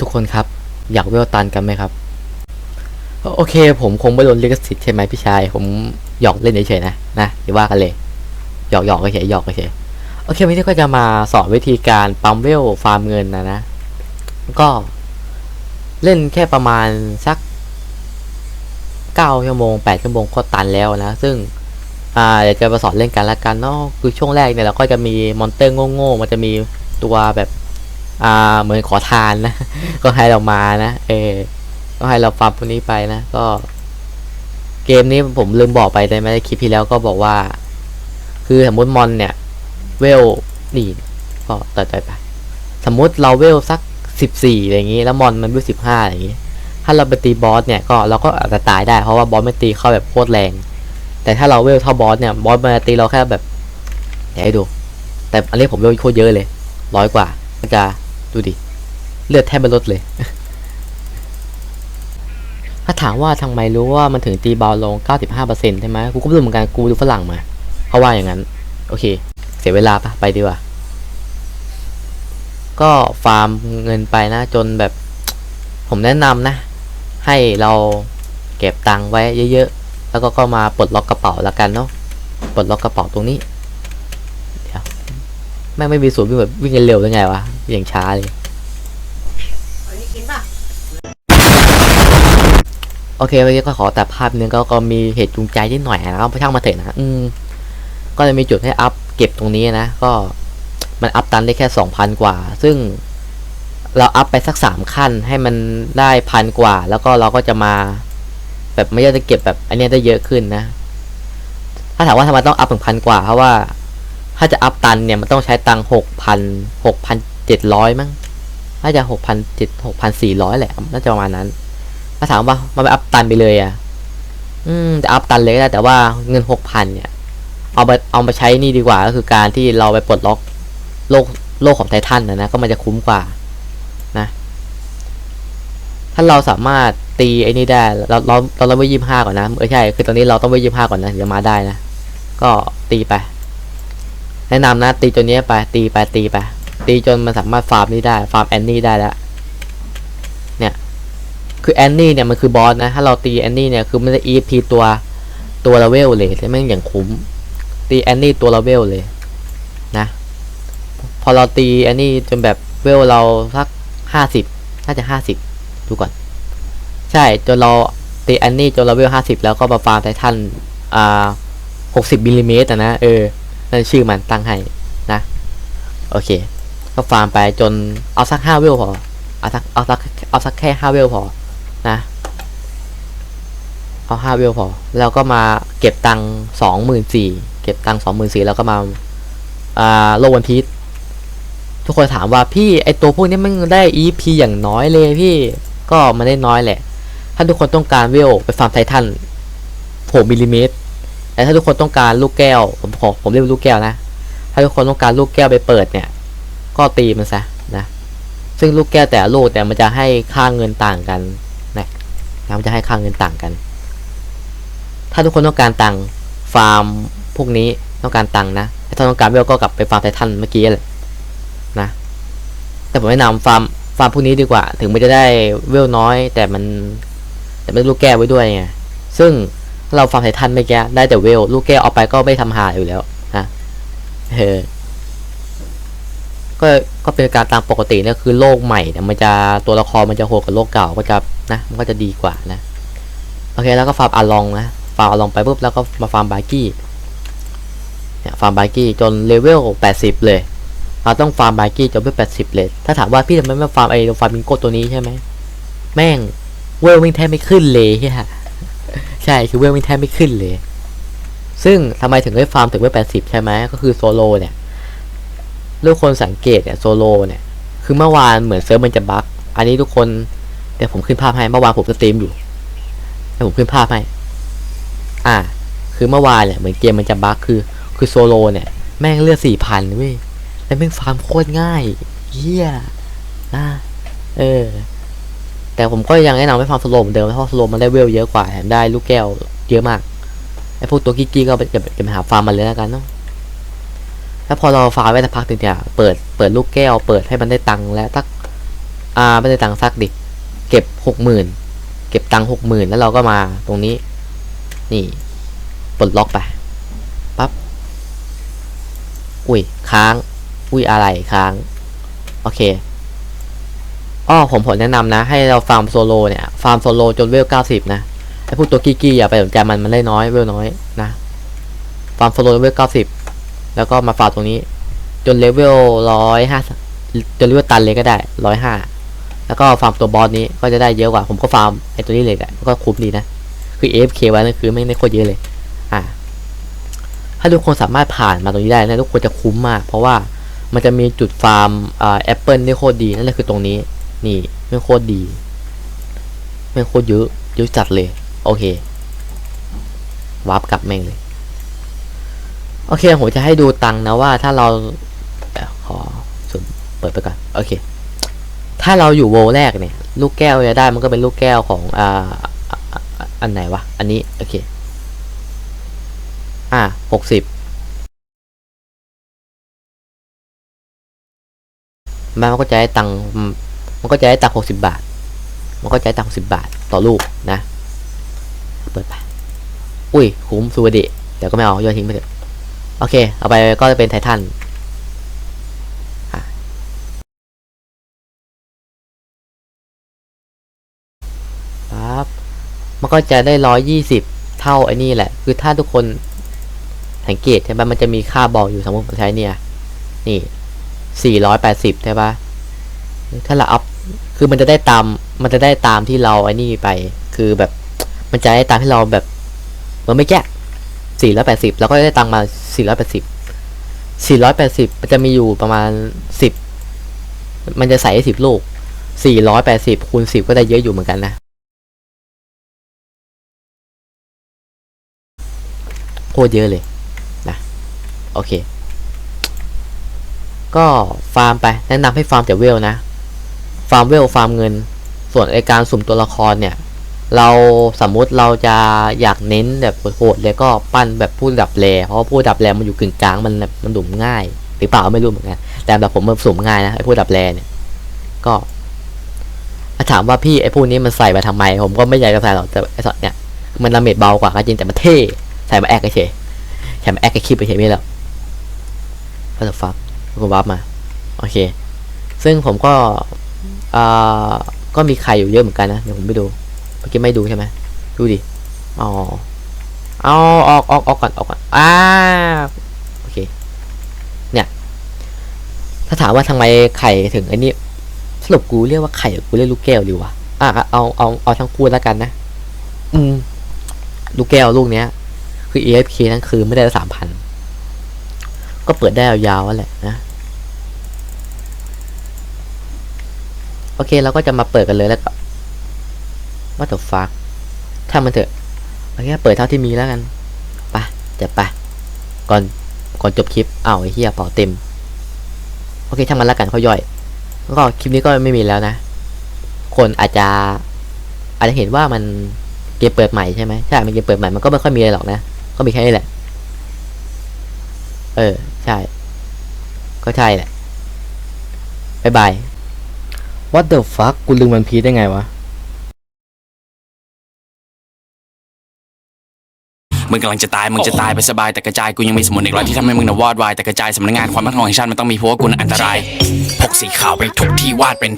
ทุกคนครับ อยากเวลตันกันไหมครับ โอเค ผมคงไม่โดนลิขสิทธิ์ใช่ไหมพี่ชาย ผมหยอกเล่นเฉยๆนะนะอย่าว่ากันเลย หยอกหยอกเฉยหยอกเฉยโอเควันนี้ก็จะมาสอนวิธีการปั๊มเวลฟาร์มเงินนะนะ ก็เล่นแค่ประมาณสักเก้าชั่วโมงแปดชั่วโมงก็ตันแล้วนะ ซึ่งอ่าเดี๋ยวจะมาสอนเล่นกันละกันเนาะคือช่วงแรกเนี่ยเราก็จะมีมอนเตอร์โง่ๆมันจะมีตัวแบบ อ่าเหมือนขอทานนะ ก็ให้เรามานะ เออ ก็ให้เราฟาร์มพวกนี้ไปนะ ก็ เกมนี้ผมลืมบอกไปในไม่ได้คลิปที่แล้วก็บอกว่า คือสมมติมอนเนี่ย เวลนี่ก็ต่อใจไป สมมติเราเวลสักสิบสี่อะไรอย่างงี้ แล้วมอนมันเวลสิบห้าอย่างงี้ ถ้าเราไปตีบอสเนี่ยก็เราก็อาจจะตายได้เพราะว่าบอสไม่ตีเข้าแบบโคตรแรง แต่ถ้าเราเวลเท่าบอสเนี่ยบอสมันตีเราแค่แบบเดี๋ยวให้ดู แต่อันนี้ผมเวลโคตรเยอะเลยร้อยกว่าจะ ดูดิ เลือดแทบไม่ลดเลย ถ้าถามว่าทำไมรู้ว่ามันถึงตีเบาลง 95%ใช่ไหมกูก็ไม่รู้เหมือนกัน กูดูฝรั่งมา เขาว่าอย่างนั้น โอเค เสียเวลาปะไปดีกว่า ก็ฟาร์มเงินไปนะจนแบบ ผมแนะนำนะ ให้เราเก็บตังค์ไว้เยอะๆ แล้วก็ก็มาปลดล็อกกระเป๋าละกันเนาะ ปลดล็อกกระเป๋าตรงนี้ แม่งไม่มีศูนย์วิ่งแบบวิ่งกันเร็วได้ไงวะอย่างช้าเลยอันนี้กินป่ะโอเควันนี้ก็ขอแต่ภาพนึงก็ก็มีเหตุจูงใจนิดหน่อยนะครับช่างมาเถอะนะอืมก็จะมีจุดให้อัพเก็บตรงนี้นะ ก็มันอัพตันได้แค่สองพันกว่า ซึ่งเราอัพไปสักสามขั้นให้มันได้พันกว่า แล้วก็เราก็จะมา แบบไม่ได้จะเก็บแบบอันเนี้ยได้เยอะขึ้นนะ ถ้าถามว่าทำไมต้องอัพถึงพันกว่าเพราะว่า ถ้าจะอัพตันเนี่ยมันต้องใช้ตังหกพันหกพันเจ็ดร้อยมั้งน่าจะหกพันเจ็ดหกพันสี่ร้อยแหละน่าจะประมาณนั้นถ้าถามว่ามันไปอัพตันไปเลยอะ อืมจะอัพตันเลยก็ได้แต่ว่าเงินหกพันเนี่ย เอาไปเอามาใช้นี่ดีกว่าก็คือการที่เราไปปลดล็อกโลกโลกของไททันนะนะก็มันจะคุ้มกว่านะ ถ้าเราสามารถตีไอ้นี่ได้เราเราเราเราไปยี่ห้าก่อนนะเออใช่ คือตอนนี้เราต้องไปยี่ห้าก่อนนะถึงจะมาได้นะ ก็ตีไป แนะนำนะ ตีตัวนี้ไป ตีไปตีไป ตีจนมันสามารถฟาร์มนี่ได้ ฟาร์มแอนนี่ได้แล้ว เนี่ย คือแอนนี่เนี่ยมันคือบอสนะ ถ้าเราตีแอนนี่เนี่ยคือมันจะ EP ตัวตัวละเวลเลยแล้วแม่งอย่างคุ้ม ตีแอนนี่ตัวละเวลเลยนะ พอเราตีแอนนี่จนแบบเวลเราสักห้าสิบน่าจะห้าสิบดูก่อน ใช่จนเราตีแอนนี่จนเราเวลห้าสิบแล้วก็มาฟาร์มไททันอ่าหกสิบมิลลิเมตรนะเออ นั่นชื่อมันตั้งให้นะ โอเค ก็ฟาร์มไปจนเอาสักห้าเวลพอ เอาสักเอาสักเอาสักแค่ห้าเวลพอ นะ เอาห้าเวลพอ แล้วก็มาเก็บตังสองหมื่นสี่เก็บตังสองหมื่นสี่แล้วก็มาอ่าโลวันพีชทุกคนถามว่าพี่ไอตัวพวกนี้มันได้ EP อย่างน้อยเลยพี่ก็มันได้น้อยแหละ ถ้าทุกคนต้องการเวลไปฟาร์มไททันหกมิลลิเมตร แต่ถ้าทุกคนต้องการลูกแก้ว ผมขอผมเรียกว่าลูกแก้วนะ ถ้าทุกคนต้องการลูกแก้วไปเปิดเนี่ย ก็ตีมันซะนะ ซึ่งลูกแก้วแต่ลูกแต่มันจะให้ค่าเงินต่างกันนะนะมันจะให้ค่าเงินต่างกัน ถ้าทุกคนต้องการตังฟาร์มพวกนี้ต้องการตังนะถ้าต้องการเวลก็กลับไปฟาร์มไททันเมื่อกี้แหละนะ แต่ผมแนะนำฟาร์มฟาร์มพวกนี้ดีกว่า ถึงมันจะได้เวลน้อย แต่มัน แต่ไม่ได้ลูกแก้วไว้ด้วยไง ซึ่ง เราฟาร์มไททันไม่แก้ได้แต่เวล ลูกแก้วเอาไปก็ไม่ทำหาอยู่แล้วนะเออก็ก็เป็นการตามปกติเนี่ยคือโลกใหม่เนี่ยมันจะตัวละครมันจะโหดกว่าโลกเก่าก็จะนะมันก็จะดีกว่านะโอเคแล้วก็ฟาร์มอาลองนะฟาร์มอาลองไปปุ๊บแล้วก็มาฟาร์มบาร์กี้เนี่ยฟาร์มบาร์กี้จนเลเวล80 เลยเราต้องฟาร์มบาร์กี้จนเลเวล80 เลย ถ้าถามว่าพี่ทำไมไม่ฟาร์มไอ้ฟาร์มิงโกตัวนี้ใช่ไหมแม่งเวลวิ่งแทบไม่ขึ้นเลยเฮียใช่คือเวลวิ่แทบไม่ขึ้นเลย ซึ่งทำไมถึงได้ฟาร์มถึงเวล80ใช่ไหมก็คือโซโลเนี่ยทุกคนสังเกตเนี่ยโซโลเนี่ย คือเมื่อวานเหมือนเซิร์ฟมันจะบั๊กอันนี้ทุกคนเดี๋ยวผมขึ้นภาพให้เมื่อวานผมสตรีมอยู่เดี๋ยวผมขึ้นภาพให้อ่า คือเมื่อวานเนี่ยเหมือนเกมมันจะบั๊กคือ คือโซโลเนี่ยแม่งเลือดสี่พันเว้ยแล้วแม่งฟาร์มโคตรง่ายเฮียนะเออ แต่ผมก็ยังแนะนำให้ฟาร์มสโลเหมือนเดิมเพราะสโลมันได้เวลเยอะกว่าแถมได้ลูกแก้วเยอะมากไอพวกตัวกิ๊กๆก็ไปจะจะไปหาฟาร์มมันเลยแล้วกันเนาะแล้วพอเราฟาร์มไว้สักพักหนึ่งเนี่ยเปิดเปิดลูกแก้ว เปิดให้มันได้ตังค์แล้วตักอ่าไม่ได้ตังค์ซักดิเก็บหกหมื่นเก็บตังค์หกหมื่นแล้วเราก็มาตรงนี้ นี่ปลดล็อกไปปั๊บอุ้ยค้าง อุ้ยอะไรค้าง โอเค อ้อผมผมแนะนำนะ ให้เราฟาร์มโซโลเนี่ย ฟาร์มโซโลจนเวลเก้าสิบนะไอพวกตัวกี้กี้อย่าไปสนใจมันมันได้น้อยเวลน้อยนะฟาร์มโซโลจนเวลเก้าสิบแล้วก็มาฟาร์มตรงนี้ จนเลเวลร้อยห้าจนเลเวลตันเลยก็ได้ร้อยห้าแล้วก็ฟาร์มตัวบอสนี้ก็จะได้เยอะกว่า ผมก็ฟาร์มไอตัวนี้เลยแหละก็คุ้มดีนะ คือ AFK ไว้นั่นคือไม่ได้โคตรเยอะเลย อ่า ถ้าทุกคนสามารถผ่านมาตรงนี้ได้นะทุกคนจะคุ้มมาก เพราะว่ามันจะมีจุดฟาร์มแอปเปิลที่โคตรดีนั่นแหละคือตรงนี้ นี่ไม่โคตรดี ไม่โคตรเยอะเยอะจัดเลย โอเควาร์ปกลับแม่งเลย โอเค ผมจะให้ดูตังนะว่าถ้าเราเอขอสุ่มเปิดไปก่อน โอเค ถ้าเราอยู่โวลแรกเนี่ย ลูกแก้วจะได้มันก็เป็นลูกแก้วของอ่าอันไหนวะ อันนี้ โอเค อ่าหกสิบมันก็จะได้ตังค์ มันก็จะได้ตังค์หกสิบบาท มันก็จะได้ตังค์สิบบาทต่อลูกนะ เปิดไป อุ้ยคุ้มสุวดิเดี๋ยวก็ไม่เอาโยนทิ้งไปเถอะโอเค เอาไปก็จะเป็นไททันอะปั๊บมันก็จะได้ร้อยยี่สิบเท่าไอ้นี่แหละ คือถ้าทุกคนสังเกตใช่ปะมันจะมีค่าบอกอยู่สมมติผมใช้เนี่ย นี่สี่ร้อยแปดสิบใช่ปะ ถ้าเราอัพคือมันจะได้ตาม มันจะได้ตามที่เราไอ้นี่ไป คือแบบ มันจะได้ตามที่เราแบบมันไม่แก้สี่ร้อยแปดสิบแล้วก็ได้ตังมาสี่ร้อยแปดสิบสี่ร้อยแปดสิบมันจะมีอยู่ประมาณสิบมันจะใส่ให้สิบลูกสี่ร้อยแปดสิบคูณสิบก็ได้เยอะอยู่เหมือนกันนะโคตรเยอะเลยนะโอเค ก็ฟาร์มไปแนะนำให้ฟาร์มแต่เวลนะ ฟาร์มเวลฟาร์มเงิน ส่วนไอการสุ่มตัวละครเนี่ย เราสมมุติเราจะอยากเน้นแบบโหดๆเลยก็ปั้นแบบผู้ดับแรเพราะว่าผู้ดับแรมันอยู่กึ่งกลางมันแบบมันดุมง่าย หรือเปล่าไม่รู้เหมือนกันแต่แบบผมมันสุ่มง่ายนะไอผู้ดับแรเนี่ย ก็ถามว่าพี่ไอพวกนี้มันใส่มาทำไม ผมก็ไม่อยากจะใส่หรอกแต่ไอสอดเนี่ยมันดาเมจเบากว่าก็จริงแต่มันเท่ใส่มาแอคเฉยใส่มาแอคกับคลิปเฉยไม่หรอกก็จะฟักก็วับมา โอเค ซึ่งผมก็ อ่าก็มีใครอยู่เยอะเหมือนกันนะ เดี๋ยวผมไปดูเมื่อกี้ไม่ดูใช่ไหมดูดิ อ๋อ เอาออกออกออกก่อนออกก่อนอ่าโอเค เนี่ย ถ้าถามว่าทำไมไข่ถึงไอ้นี่สรุปกูเรียกว่าไข่หรือกูเรียกลูกแก้วดีวะอะเอาเอาเอาทั้งคู่แล้วกันนะ อืม ลูกแก้วลูกเนี้ย คือ AFK นั่นคือไม่ได้สามพัน ก็เปิดได้ยาวๆแหละนะ โอเคเราก็จะมาเปิดกันเลยแล้วก็ว่าแต่ฟักถ้ามันเถอะโอเคเปิดเท่าที่มีแล้วกันไปจะไปก่อนก่อนจบคลิปอ้าวไอ้เหี้ยเป่าเต็ม โอเคถ้ามันละกันเขาย่อยก็คลิปนี้ก็ไม่มีแล้วนะ คนอาจจะ อาจจะเห็นว่ามันเกมเปิดใหม่ใช่ไหมใช่ มันเกมเปิดใหม่มันก็ไม่ค่อยมีอะไรหรอกนะ ก็มีแค่นี้แหละ เออ ใช่ ก็ใช่แหละบายบาย What the fuck กูลืมวันพีได้ไงวะ มึงกำลังจะตาย มึงจะตายไปสบายแต่กระจายกูยังมีสมุนอีกร้อยที่ทำให้มึงน่ะวอดวายแต่กระจายสำนักงานความมั่นคงแห่งชาติมันต้องมีเพราะว่ากูน่ะอันตรายพกสีขาวไปทุกที่วาดเป็น